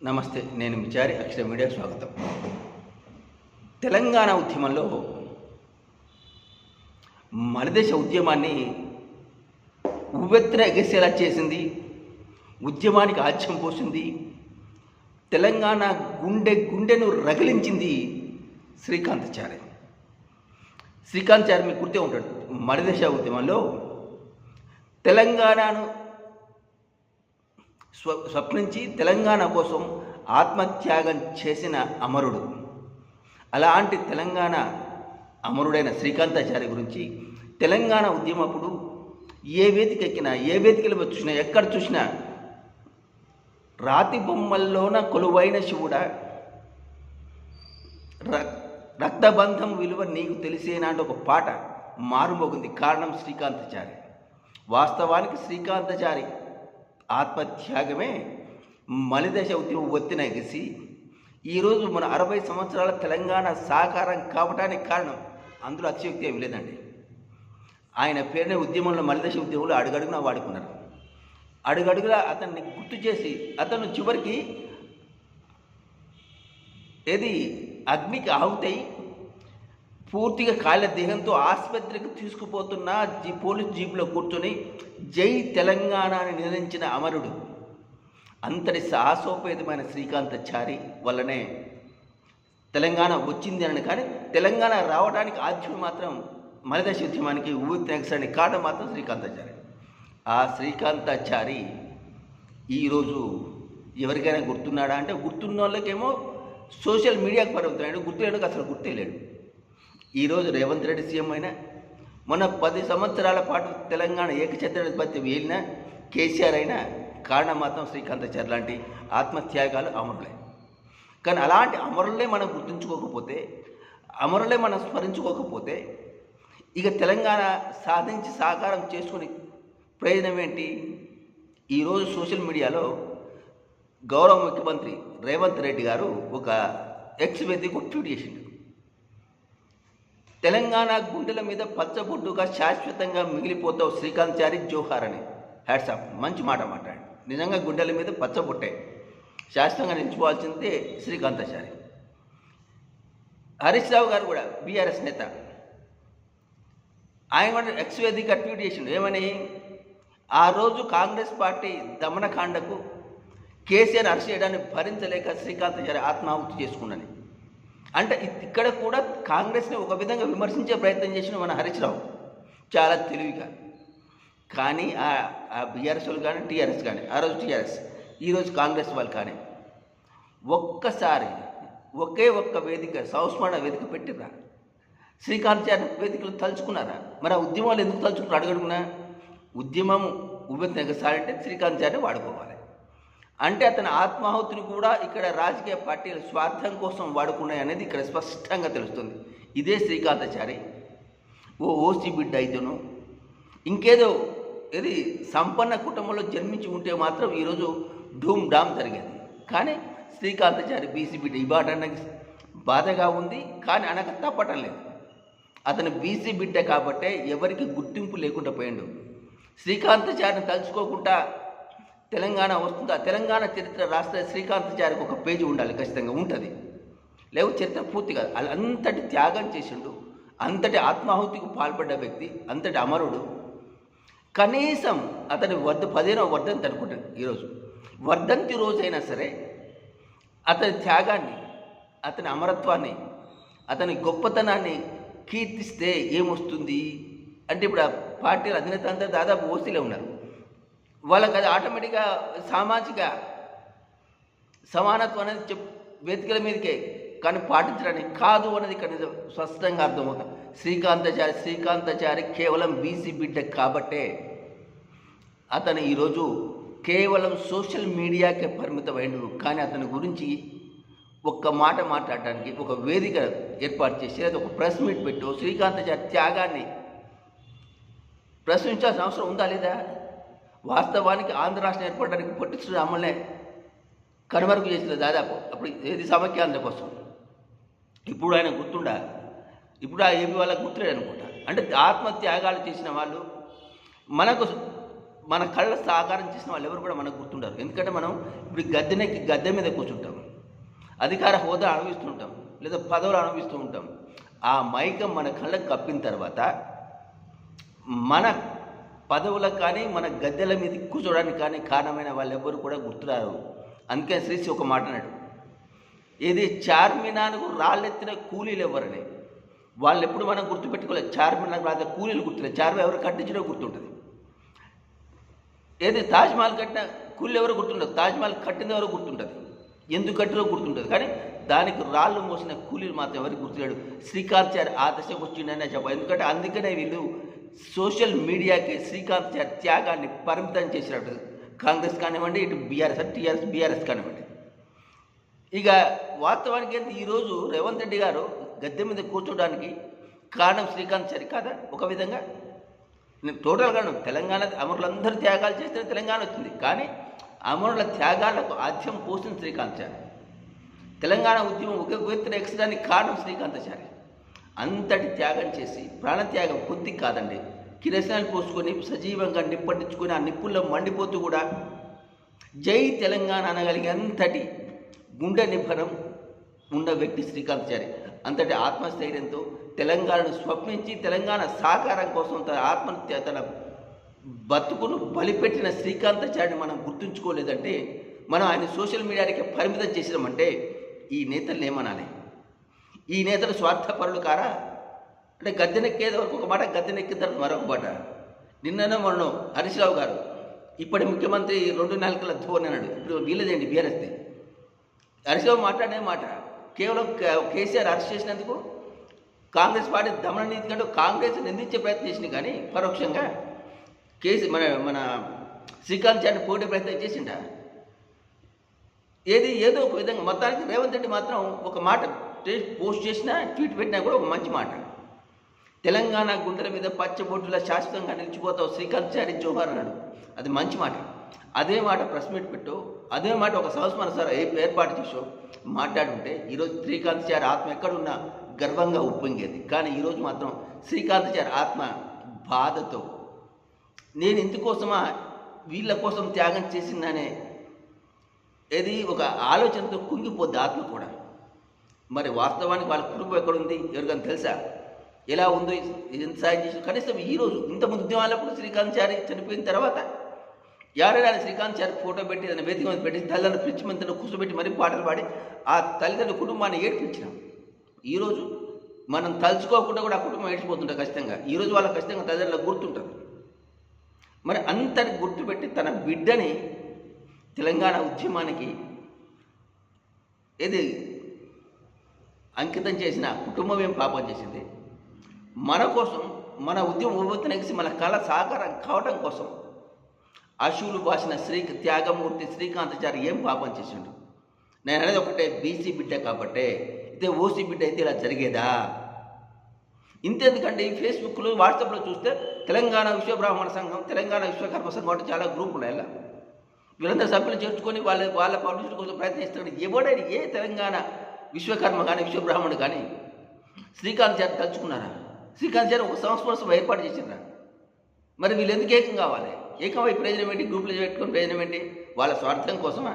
నమస్తే నేను విచారి అక్షర మీడియా స్వాగతం. తెలంగాణ ఉద్యమంలో మలిదేశ ఉద్యమాన్ని ఉవ్వెత్తున ఎగసేలా చేసింది ఉద్యమానికి ఆజ్యం పోసింది తెలంగాణ గుండె గుండెను రగిలించింది శ్రీకాంతాచారి శ్రీకాంతాచారి మీకు గుర్తే ఉంటాడు మరదేశ ఉద్యమంలో తెలంగాణను స్వ స్వప్నించి తెలంగాణ కోసం ఆత్మత్యాగం చేసిన అమరుడు. అలాంటి తెలంగాణ అమరుడైన శ్రీకాంతాచారి గురించి తెలంగాణ ఉద్యమప్పుడు ఏ వేదిక ఎక్కినా ఏ వేదికల చూసినా ఎక్కడ చూసినా రాతి బొమ్మల్లోన కొలువైన శివుడ. రక్తబంధం విలువ నీకు తెలిసేనాంటి ఒక పాట మారుమోగింది. కారణం శ్రీకాంతాచారి. వాస్తవానికి శ్రీకాంతాచారి ఆత్మత్యాగమే మలిదశ ఉద్యమం ఒత్తిన ఈరోజు మన అరవై సంవత్సరాల తెలంగాణ సాకారం కావటానికి కారణం అందులో అతిశక్తి ఏమి లేదండి. ఆయన పేరునే ఉద్యమంలో మలిదశ ఉద్యమంలో అడుగడుగున వాడుకున్నారు. అడుగడుగులా అతన్ని గుర్తు చేసి అతను చివరికి ఏది? అగ్నికి ఆవుతాయి పూర్తిగా కాళ్ళ దేహంతో ఆసుపత్రికి తీసుకుపోతున్న జీ పోలీస్ జీపులో కూర్చొని జై తెలంగాణ అని నినదించిన అమరుడు. అంతటి సాహసోపేతమైన శ్రీకాంతాచారి వల్లనే తెలంగాణ వచ్చింది అని కానీ తెలంగాణ రావడానికి ఆద్యం మాత్రం మలిదశ ఉద్యమానికి ఊపిరి కారణం మాత్రం శ్రీకాంతాచారి. ఆ శ్రీకాంతాచారి ఈరోజు ఎవరికైనా గుర్తున్నాడా అంటే గుర్తున్న వాళ్ళకేమో సోషల్ మీడియాకు పరిమితమైనాడు గుర్తులేడు అసలు గుర్తే లేడు ఈరోజు రేవంత్ రెడ్డి సీఎం అయినా మొన్న పది సంవత్సరాల పాటు తెలంగాణ ఏకఛత్రాధిపత్యం వీలిన కేసీఆర్ అయినా కారణం మాత్రం శ్రీకాంతాచారి లాంటి ఆత్మత్యాగాలు అమరులే. కానీ అలాంటి అమరులే మనం గుర్తుంచుకోకపోతే అమరులే మనం స్మరించుకోకపోతే ఇక తెలంగాణ సాధించి సాకారం చేసుకుని ప్రయోజనం ఏంటి? ఈరోజు సోషల్ మీడియాలో గౌరవ ముఖ్యమంత్రి రేవంత్ రెడ్డి గారు ఒక ఎక్స్ వేదిక ఒక ట్వీట్ చేసిండు. తెలంగాణ గుండెల మీద పచ్చబొడ్డుగా శాశ్వతంగా మిగిలిపోతావు శ్రీకాంత్ చారి జోహార్ అని. హ్యాట్సాప్ మంచి మాట మాట్లాడి నిజంగా గుండెల మీద పచ్చబొట్టే. శాశ్వతంగా నిలిచిపోవాల్సిందే శ్రీకాంతాచారి. హరీష్ రావు గారు కూడా బీఆర్ఎస్ నేత. ఆయన కూడా ఎక్స్వేదిగా ట్వీట్ చేసిండు. ఏమని? ఆ రోజు కాంగ్రెస్ పార్టీ దమనకాండకు కేసీఆర్ అరెస్ట్ చేయడాన్ని భరించలేక శ్రీకాంతాచారి ఆత్మాహుతి చేసుకున్నాను అంటే ఇక్కడ కూడా కాంగ్రెస్ని ఒక విధంగా విమర్శించే ప్రయత్నం చేసిన మన హరీష్ రావు. చాలా తెలివిగా. కానీ ఆ బీఆర్ఎస్ వాళ్ళు కానీ టీఆర్ఎస్ కానీ ఆ రోజు టీఆర్ఎస్ ఈరోజు కాంగ్రెస్ వాళ్ళు కానీ ఒక్కసారి ఒకే ఒక్క వేదిక సంస్మరణ వేదిక పెట్టిరా శ్రీకాంత్ చారి వేదికలు తలుచుకున్నారా? మరి ఆ ఉద్యమాలు ఎందుకు తలుచుకున్నారు? అడగడుగునా? ఉద్యమం ఉవ్వెత్తి ఎగసాలంటే శ్రీకాంత్ చారిని వాడుకోవాలి. అంటే అతని ఆత్మాహుతిని కూడా ఇక్కడ రాజకీయ పార్టీలు స్వార్థం కోసం వాడుకున్నాయి అనేది ఇక్కడ స్పష్టంగా తెలుస్తుంది. ఇదే శ్రీకాంతాచారి. ఓ ఓసీ బిడ్డ అయితేను ఇంకేదో ఇది సంపన్న కుటుంబంలో జన్మించి ఉంటే మాత్రం ఈరోజు ధూమ్ ధామ్ జరిగేది. కానీ శ్రీకాంతాచారి బీసీ బిడ్డ ఇవ్వడానికి బాధగా ఉంది కానీ అనక తప్పటం లేదు. అతను బీసీ బిడ్డ కాబట్టే ఎవరికి గుర్తింపు లేకుండా పోయిండు. శ్రీకాంతాచారిని తలుచుకోకుండా తెలంగాణ వస్తుందా. తెలంగాణ చరిత్ర రాష్ట్ర శ్రీకాంతచారికి ఒక పేజీ ఉండాలి ఖచ్చితంగా ఉంటుంది. లేవు చరిత్ర పూర్తి కాదు. అలా అంతటి త్యాగం చేసిండు అంతటి ఆత్మాహుతికి పాల్పడ్డ వ్యక్తి అంతటి అమరుడు. కనీసం అతని వర్ధ పదిహేనవ వర్ధంతి అనుకుంటాను ఈరోజు. వర్ధంతి రోజైనా సరే అతని త్యాగాన్ని అతని అమరత్వాన్ని అతని గొప్పతనాన్ని కీర్తిస్తే ఏమొస్తుంది? అంటే ఇప్పుడు ఆ పార్టీల అధినేత అంతా దాదాపు ఓసీలే ఉన్నారు. వాళ్ళకి అది ఆటోమేటిక్గా సామాజిక సమానత్వం అనేది చెప్ వేదికల మీదకే కానీ పాటించడానికి కాదు అనేది ఇక్కడ స్పష్టంగా అర్థమవుతుంది. శ్రీకాంతాచారి శ్రీకాంతాచారి కేవలం బీసీ బిడ్డ కాబట్టే అతను ఈరోజు కేవలం సోషల్ మీడియాకే పరిమితమైనడు కానీ అతని గురించి ఒక్క మాట మాట్లాడడానికి ఒక వేదిక ఏర్పాటు చేసి లేదా ఒక ప్రెస్ మీట్ పెట్టు శ్రీకాంతాచారి త్యాగాన్ని ప్రశ్నించాల్సిన అవసరం ఉందా లేదా? వాస్తవానికి ఆంధ్ర రాష్ట్రం ఏర్పడడానికి పొట్టి శ్రీరాములనే కనుమరుగు చేసిన దాదాపు అప్పుడు ఏది సమైక్యాంధ్ర కోసం. ఇప్పుడు ఆయన గుర్తుండా? ఇప్పుడు ఆ ఏపీ వాళ్ళకి గుర్తులేదు అనుకుంటా అంటే ఆత్మత్యాగాలు చేసిన వాళ్ళు మనకు మన కళ్ళ సాకారం చేసిన వాళ్ళు ఎవరు కూడా మనకు గుర్తుంటారు ఎందుకంటే మనం ఇప్పుడు గద్దెనెక్కి గద్దె మీద కూర్చుంటాం. అధికార హోదా అనుభవిస్తుంటాం. లేదా పదవులు అనుభవిస్తూ ఉంటాం. ఆ మైకం మన కళ్ళకు కప్పిన తర్వాత మన పదవులకు కానీ మన గద్దెల మీద కూర్చోడానికి కానీ కారణమైన వాళ్ళెవ్వరు కూడా గుర్తురారు. అందుకే శ్రీసి ఒక మాట అన్నాడు. ఏది చార్మినార్కు రాళ్ళెత్తిన కూలీలు ఎవరని? వాళ్ళు ఎప్పుడు మనం గుర్తుపెట్టుకోలేదు. చార్మినార్ రాత కూలీలు గుర్తులేదు చార్మి ఎవరు కట్టించడో గుర్తుంటుంది. ఏది తాజ్మహల్ కట్టిన కూలీలు ఎవరు గుర్తుండదు. తాజ్మహల్ కట్టింది ఎవరు గుర్తుంటుంది? ఎందుకు కట్టినో గుర్తుంటుంది. కానీ దానికి రాళ్ళు మోసిన కూలీలు మాత్రం ఎవరికి గుర్తులేడు. శ్రీకాంత్ ఆ దశకు వచ్చిండనే చెప్పాలి ఎందుకంటే అందుకనే వీళ్ళు సోషల్ మీడియాకి శ్రీకాంత్ త్యాగాన్ని పరిమితం చేసినట్టు కాంగ్రెస్ కానివ్వండి ఇటు బీఆర్ఎస్ టీఆర్ఎస్ బీఆర్ఎస్ కానివ్వండి. ఇక వాస్తవానికి ఏంటి ఈరోజు రేవంత్ రెడ్డి గారు గద్దె మీద కూర్చోడానికి కారణం శ్రీకాంత్ సరి కాదా? ఒక విధంగా? నేను టోటల్గా తెలంగాణ అమరులందరూ త్యాగాలు చేస్తే తెలంగాణ వచ్చింది కానీ అమరుల త్యాగాలకు ఆద్యం పోసిన శ్రీకాంతాచారి తెలంగాణ ఉద్యమం ఒక వ్యతిరేకించడానికి కారణం శ్రీకాంతాచారి అంతటి త్యాగం చేసి ప్రాణత్యాగం కొద్ది కాదండి. కిరసనాలు పోసుకొని సజీవంగా నిప్పట్టించుకొని ఆ నిప్పుల్లో మండిపోతూ కూడా జై తెలంగాణ అనగలిగే అంతటి గుండె నిబ్బరం ఉన్న వ్యక్తి శ్రీకాంతాచారి. అంతటి ఆత్మస్థైర్యంతో తెలంగాణను స్వప్నించి తెలంగాణ సాకారం కోసం తన ఆత్మ తన బతుకును బలిపెట్టిన శ్రీకాంతాచారిని మనం గుర్తుంచుకోలేదంటే మనం ఆయన సోషల్ మీడియాకి పరిమితం చేసినామంటే ఈ నేతలు ఏమనాలి? ఈ నేతలు స్వార్థపరులు కారా? అంటే గద్దెనెక్కేది వరకు ఒక మాట గద్దెనెక్కిన తర్వాత మరొక మాట. నిన్ననే మొన్న హరీష్రావు గారు ఇప్పటి ముఖ్యమంత్రి రెండు నెలల ధోని అన్నాడు. ఇప్పుడు వీళ్ళదేంటి? బీఆర్ఎస్ది. హరీష్రావు మాట్లాడే మాట కేవలం కేసీఆర్ అరెస్ట్ చేసినందుకు కాంగ్రెస్ పార్టీ దమన నీతి కంటే కాంగ్రెస్ నిందించే ప్రయత్నం చేసింది కానీ పరోక్షంగా కేసీ మన మన శ్రీకాంత్ చారిని పోటీ ప్రయత్నం చేసిండ? ఏది ఏదో ఒక విధంగా. మొత్తానికి రేవంత్ రెడ్డి మాత్రం ఒక మాట పోస్ట్ చేసినా ట్వీట్ పెట్టినా కూడా ఒక మంచి మాట. తెలంగాణ గుండెల మీద పచ్చబొట్టుల శాశ్వతంగా నిలిచిపోతావు శ్రీకాంత్ చారి జోహార్ అన్నాడు. అది మంచి మాట. అదే మాట ప్రెస్ మీట్ పెట్టు. అదే మాట ఒక సంస్మరణ సార్ ఏర్పాటు చేసో మాట్లాడుంటే ఈరోజు శ్రీకాంత్ చారి ఆత్మ ఎక్కడున్నా గర్వంగా ఉప్పొంగేది. కానీ ఈరోజు మాత్రం శ్రీకాంత్ చారి ఆత్మ బాధతో నేను ఇందుకోసమా వీళ్ళ కోసం త్యాగం చేసిందనే ఏది? ఒక ఆలోచనతో కుంగిపోద్ది ఆత్మ కూడా. మరి వాస్తవానికి వాళ్ళ కుటుంబం ఎక్కడుంది? ఎవరికైనా తెలుసా? ఎలా ఉందో? ఎంత సాయం చేసి కనీసం ఈరోజు ఇంత ముందు ఉద్యమాలప్పుడు శ్రీకాంత్ చారి చనిపోయిన తర్వాత ఎవరైనా శ్రీకాంత్ చారి ఫోటో పెట్టి దాన్ని వేదిక మీద పెట్టి తల్లిదండ్రులు పిచ్చి మందిని కూర్చోబెట్టి మరీ పాటలు పాడి ఆ తల్లిదండ్రుల కుటుంబాన్ని ఏడిపించినాం. ఈరోజు మనం తలుచుకోకుండా కూడా ఆ కుటుంబం ఏడిచిపోతుంటాం ఖచ్చితంగా. ఈరోజు వాళ్ళ ఖచ్చితంగా తల్లిదండ్రులకు గుర్తుంటుంది. మరి అంతటి గుర్తుపెట్టి తన బిడ్డని తెలంగాణ ఉద్యమానికి ఏది అంకితం చేసిన కుటుంబం ఏం పాపం చేసింది? మన కోసం మన ఉద్యమం ఉవ్వెత్తునెగిసి మన కళ సాకారం కావటం కోసం అశువులు బాసిన శ్రీ త్యాగమూర్తి శ్రీకాంతాచారి ఏం పాపం చేసిండు? నేను అనేది ఒకటే బీసీ బిడ్డ కాబట్టే ఇదే ఓసీ బిడ్డ అయితే ఇలా జరిగేదా? ఇంతెందుకంటే ఈ ఫేస్బుక్లో వాట్సాప్లో చూస్తే తెలంగాణ విశ్వబ్రాహ్మణ సంఘం తెలంగాణ విశ్వకర్మ సంఘం అంటే చాలా గ్రూపులు ఉన్నాయి ఇలా వీళ్ళందరూ సభ్యులు చేర్చుకొని వాళ్ళ వాళ్ళ పబ్లిసిటీ కోసం ప్రయత్నిస్తాడు ఎవడని ఏ తెలంగాణ విశ్వకర్మ కానీ విశ్వబ్రాహ్మణుడు కానీ శ్రీకాంత్ చారి తలుచుకున్నారా? శ్రీకాంత్ చారి ఒక సంస్పర్శం ఏర్పాటు చేసిండ్రా? మరి వీళ్ళు ఎందుకు ఏకం కావాలి? ఏకమై ప్రయోజనం ఏంటి? గ్రూపులు పెట్టుకొని ప్రయోజనం ఏంటి? వాళ్ళ స్వార్థం కోసమా?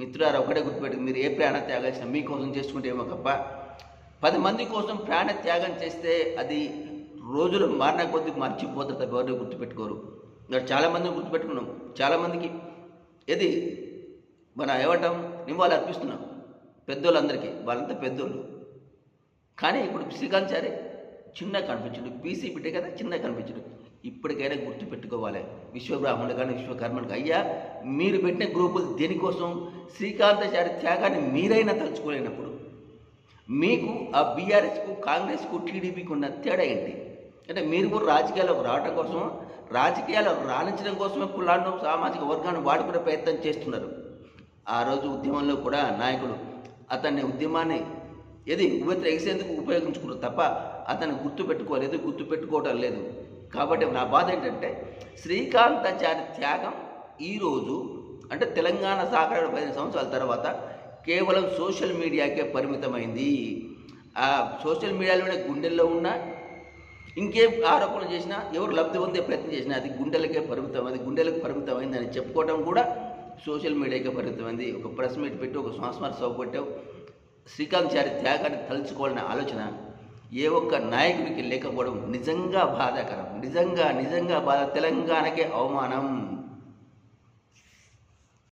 మిత్రులారా ఒకటే గుర్తుపెట్టి మీరు ఏ ప్రాణ త్యాగం మీకోసం చేసుకుంటే ఏమో తప్ప పది మంది కోసం ప్రాణ త్యాగం చేస్తే అది రోజులు మారిన కొద్దీ మర్చిపోతారు తప్ప ఎవరిని గుర్తుపెట్టుకోరు. చాలామందిని గుర్తుపెట్టుకున్నాం. చాలామందికి ఏది? మన ఇవ్వటం నివాళి అర్పిస్తున్నాం. పెద్దోళ్ళందరికీ. వాళ్ళంతా పెద్దోళ్ళు. కానీ ఇప్పుడు శ్రీకాంత్ చారి చిన్న కనిపించడు. బీసీ బిడ్డ కదా చిన్న కనిపించడు. ఇప్పటికైనా గుర్తుపెట్టుకోవాలి. విశ్వబ్రాహ్మణుడు కానీ విశ్వకర్మలకు అయ్యా మీరు పెట్టిన గ్రూపులు దేనికోసం? శ్రీకాంతాచారి త్యాగాన్ని మీరైనా తలుచుకోలేనప్పుడు మీకు ఆ బీఆర్ఎస్కు కాంగ్రెస్కు టీడీపీకి ఉన్న తేడా ఏంటి? అంటే మీరు కూడా రాజకీయాల్లోకి రావడం కోసం రాజకీయాలు రాణించడం కోసమే కులాన్ని సామాజిక వర్గాన్ని వాడుకునే ప్రయత్నం చేస్తున్నారు. ఆ రోజు ఉద్యమంలో కూడా నాయకుడు అతన్ని ఉద్యమాన్ని ఏది ఉవ్వెత్తి ఎగిసేందుకు ఉపయోగించుకున్నారు తప్ప అతన్ని గుర్తుపెట్టుకోలేదు గుర్తుపెట్టుకోవడం లేదు. కాబట్టి నా బాధ ఏంటంటే శ్రీకాంతాచారి త్యాగం ఈరోజు అంటే తెలంగాణ సాగర పదిహేను సంవత్సరాల తర్వాత కేవలం సోషల్ మీడియాకే పరిమితమైంది. ఆ సోషల్ మీడియాలోనే గుండెల్లో ఉన్న ఇంకేం ఆరోపణలు చేసినా ఎవరు లబ్ధి పొందే ప్రయత్నం చేసినా అది గుండెలకే పరిమితం అది గుండెలకు పరిమితమైంది అని చెప్పుకోవడం కూడా సోషల్ మీడియాకే పరిమితమైంది ఒక ప్రెస్ మీట్ పెట్టి ఒక సంస్మరణ సభ పెట్టావు. శ్రీకాంత్ చారి త్యాగాన్ని తలుచుకోవాలనే ఆలోచన ఏ ఒక్క నాయకుడికి లేకపోవడం నిజంగా బాధాకరం. నిజంగా నిజంగా బాధ. తెలంగాణకే అవమానం.